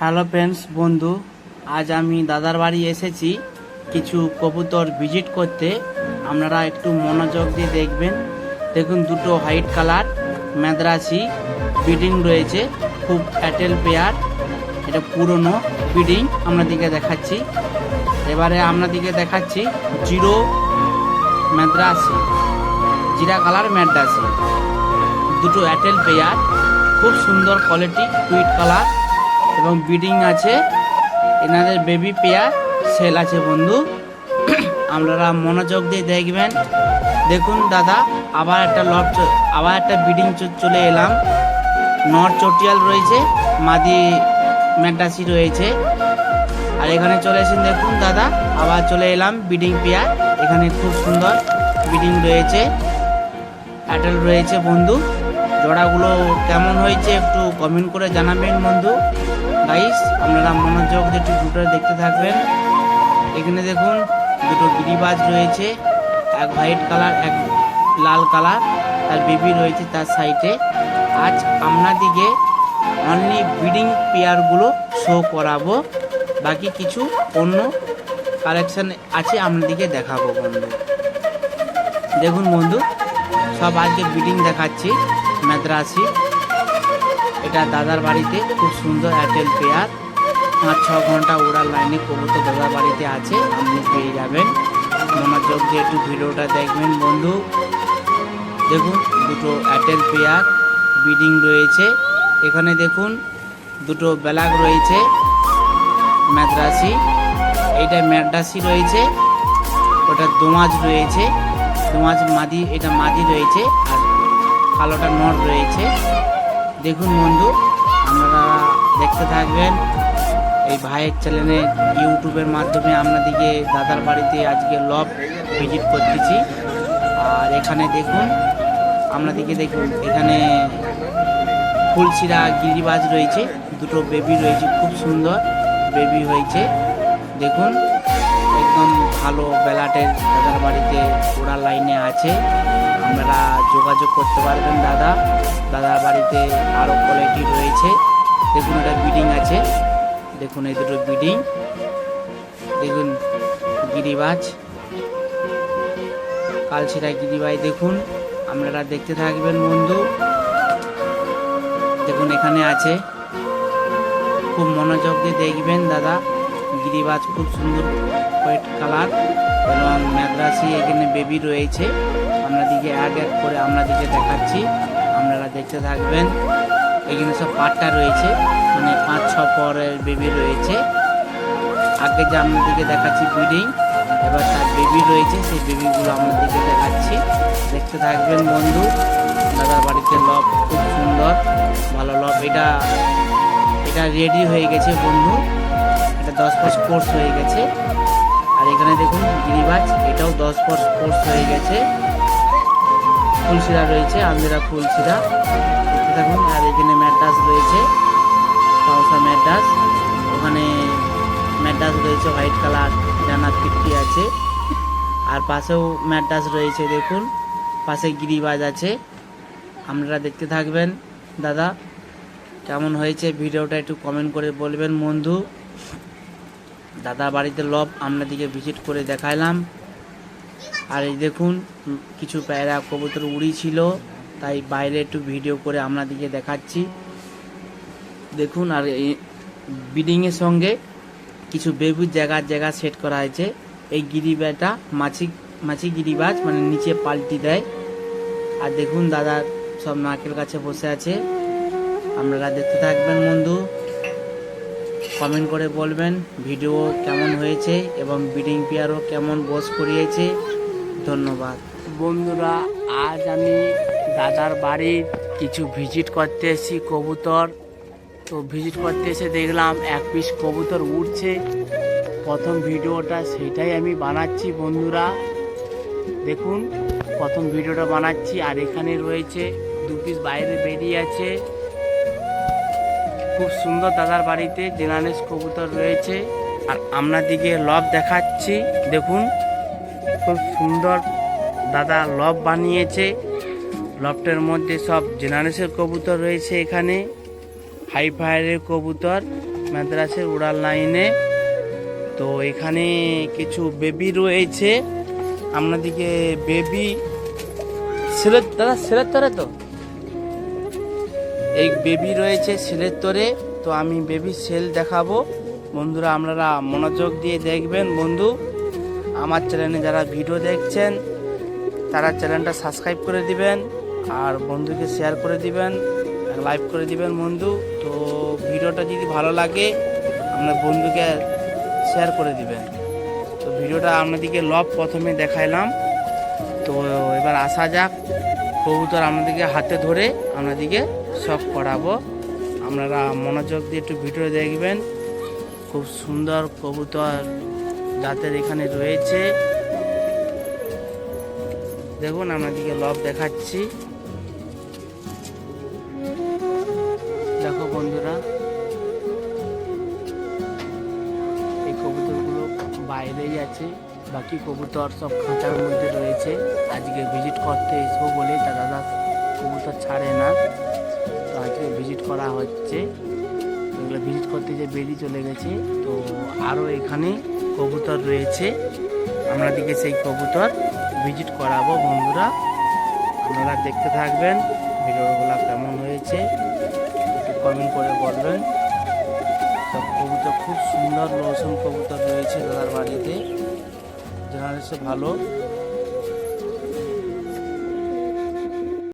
Hello friends, বন্ধু, আজ আমি দাদার বাড়ি এসেছি কিছু কবুতর ভিজিট করতে। আপনারা একটু মনোযোগ দিয়ে দেখবেন। দেখুন, দুটো হোয়াইট কালার, মাদ্রাসি বিডিং রয়েছে, খুব অ্যাটেল পেয়ার। এটা পুরনো বিডিং আপনাদেরকে দেখাচ্ছি। এবারে আপনাদেরকে দেখাচ্ছি জিরো মাদ্রাসি, জিরা কালার ম্যাড্রাসি দুটো এয়ারটেল পেয়ার, খুব সুন্দর কোয়ালিটি টুইট কালার এবং বিডিং আছে। এনাদের বেবি পেয়ার সেল আছে বন্ধু। আপনারা মনোযোগ দিয়ে দেখবেন। দেখুন দাদা, আবার একটা লট আবার একটা বিডিং চলে এলাম। নর চটিয়াল রয়েছে, মাদি ম্যাডাসি রয়েছে। আর এখানে চলে এসেছেন, দেখুন দাদা, আবার চলে এলাম বিডিং পেয়ার। এখানে খুব সুন্দর বিডিং রয়েছে। অ্যাটেল রয়েছে বন্ধু। জোড়াগুলো কেমন হয়েছে একটু কমেন্ট করে জানাবেন বন্ধু। গাইস আপনারা মনোযোগ দিয়ে দুটো দেখতে থাকবেন। এখানে দেখুন, দুটো গিরিবাজ রয়েছে, এক হোয়াইট কালার, এক লাল কালার তার বেবি রয়েছে তার সাইডে। আজ আপনাদিকে অনলি ব্রিডিং পেয়ারগুলো শো করাবো, বাকি কিছু অন্য কালেকশন আছে আপনাদেরকে দেখাবো বন্ধু। দেখুন বন্ধু, সব আজকে বিডিং দেখাচ্ছি, মাদ্রাসি। এটা দাদার বাড়িতে, খুব সুন্দর এয়ারটেল পেয়ার পাঁচ, ছ ঘণ্টা ওড়ার লাইনে কবুতর দাদার বাড়িতে আছে, আপনি পেয়ে যাবেন। মনোযোগ দিয়ে একটু ভিডিওটা দেখবেন, বন্ধু, দেখুন, দুটো এয়ারটেল পেয়ার বিডিং রয়েছে। এখানে দেখুন, দুটো ব্যালাক রয়েছে, মাদ্রাসি এটা ম্যাড্রাসি রয়েছে, ওটা দোমাজ রয়েছে, দোমাজ মাদি, এটা মাদি রয়েছে, আর কালোটা নর রয়েছে। দেখুন বন্ধু, আপনারা দেখতে থাকবেন। এই ভাইয়ের চ্যানেলে ইউটিউবের মাধ্যমে আপনাদেরকে দাদার বাড়িতে আজকে লব ভিজিট করতেছি। আর এখানে দেখুন, আপনাদেরকে দেখুন, এখানে ফুলশিরা গিরিবাজ রয়েছে, দুটো বেবি রয়েছে, খুব সুন্দর বেবি হয়েছে। দেখুন, একদম ভালো বেলাটের দাদার বাড়িতে ওড়ার লাইনে আছে। আপনারা যোগাযোগ করতে পারবেন, দাদা। দাদার বাড়িতে আরও কোয়ালিটি রয়েছে। দেখুন, এটা বিডিং আছে। দেখুন, এই দুটো বিডিং দেখুন, গিরিবাজ। কালচিরা গিরিবাজ, দেখুন। আপনারা দেখতে থাকবেন, বন্ধু। দেখুন, এখানে আছে। খুব মনোযোগ দিয়ে দেখবেন, দাদা। গিরিবাজ খুব সুন্দর হোয়াইট কালার এবং মাদ্রাসি এখানে বেবি রয়েছে। আপনাদিকে এক এক করে আপনাদিকে দেখাচ্ছি, আপনারা দেখতে থাকবেন। এখানে সব পাটটা রয়েছে মানে পাঁচ, ছ পরের বেবি রয়েছে। আগে যে আপনাদেরকে দেখাচ্ছি ব্রিডিং এবার তার বেবি রয়েছে, সেই বেবিগুলো আপনাদেরকে দেখাচ্ছি। দেখতে থাকবেন বন্ধু, দাদার বাড়িতে লব খুব সুন্দর, ভালো লব এটা এটা রেডি হয়ে গেছে বন্ধু, এটা দশ পাঁচ কোর্স হয়ে গেছে। আর এখানে দেখুন, গিরিবাজ, এটাও দশ পাঁচ কোর্স হয়ে গেছে। ফুলশিরা রয়েছে, আন্দিরা ফুলশিরা। দেখতে থাকুন আর এখানে ম্যাডাস রয়েছে পাউসা ম্যাডাস ওখানে ম্যাডাস রয়েছে, হোয়াইট কালার জানা ফিফটি আছে। আর পাশেও ম্যাডাস রয়েছে, দেখুন, পাশে গিরিবাজ আছে। আপনারা দেখতে থাকবেন, দাদা, কেমন হয়েছে ভিডিওটা একটু কমেন্ট করে বলবেন বন্ধু। দাদা বাড়িতে লব আপনাদেরকে ভিজিট করে দেখাইলাম। আর এই দেখুন, কিছু প্যারা কবুতর উড়ি ছিল, তাই বাইরে একটু ভিডিও করে আপনাদিকে দেখাচ্ছি। দেখুন, আর বিডিংয়ের সঙ্গে কিছু বেবুর জায়গার জায়গা সেট করা হয়েছে। এই গিরিবাজটা মাছি মাছি গিরিবাজ মানে নিচে পাল্টি দেয়। আর দেখুন, দাদা সব নারকেল কাছে বসে আছে। আপনারা দেখতে থাকবেন বন্ধু। কমেন্ট করে বলবেন ভিডিও কেমন হয়েছে এবং বিডিং পেয়ারও কেমন বস করিয়েছে। ধন্যবাদ। বন্ধুরা, আজ আমি দাদার বাড়ির কিছু ভিজিট করতে এসেছি কবুতর। তো ভিজিট করতে এসে দেখলাম এক পিস কবুতর উঠছে প্রথম ভিডিওটা সেটাই আমি বানাচ্ছি বন্ধুরা। দেখুন, প্রথম ভিডিওটা বানাচ্ছি আর এখানে রয়েছে দু পিস বাইরে বেরিয়ে আছে। খুব সুন্দর দাদার বাড়িতে জেনারেস কবুতর রয়েছে। আর আমরা আপনাদিকে লব দেখাচ্ছি, দেখুন। খুব সুন্দর দাদা লব বানিয়েছে। লফটের মধ্যে সব জেনারেসের কবুতর রয়েছে এখানে। হাই ফায়ারের কবুতর, মাদ্রাসের উড়াল লাইনে। তো এখানে কিছু বেবি রয়েছে। আপনাদিকে বেবি সিলেট দাদা তরে তো? এই বেবি রয়েছে সেলের তোরে, তো আমি বেবি সেল দেখাবো। বন্ধুরা, আপনারা মনোযোগ দিয়ে দেখবেন। বন্ধু, আমার চ্যানেলে যারা ভিডিও দেখছেন, তারা চ্যানেলটা সাবস্ক্রাইব করে দিবেন আর বন্ধুকে শেয়ার করে দিবেন লাইভ করে দিবেন বন্ধু। তো ভিডিওটা যদি ভালো লাগে, আপনার বন্ধুকে শেয়ার করে দিবেন। তো ভিডিওটা আপনাদেরকে লব প্রথমে দেখাইলাম। তো এবার আসা যাক, কবুতর আপনাদেরকে হাতে ধরে আপনাদেরকে শখ করাবো। আপনারা মনোযোগ দিয়ে একটু ভিডিও দেখবেন। খুব সুন্দর কবুতর জাতের এখানে রয়েছে। দেখুন, আপনাদেরকে লব দেখাচ্ছি। দেখো বন্ধুরা, এই কবুতরগুলো বাইরেই আছে। বাকি কবুতর সব খাঁচার মধ্যে রয়েছে। আজকে ভিজিট করতে এসবো বলে দাদা কবুতর ছাড়ে না। আজকে ভিজিট করা হচ্ছে। এগুলো ভিজিট করতে যে বেরিয়ে চলে গেছে, তো আরও এখানে কবুতর রয়েছে। আমরা দিকে সেই কবুতর ভিজিট করাবো, বন্ধুরা। আপনারা দেখতে থাকবেন, ভিডিওগুলো কেমন হয়েছে, একটু কমেন্ট করে বলবেন। সব কবুতর খুব সুন্দর রসুন কবুতর রয়েছে দাদার বাড়িতে। জেনারেশন ভালো।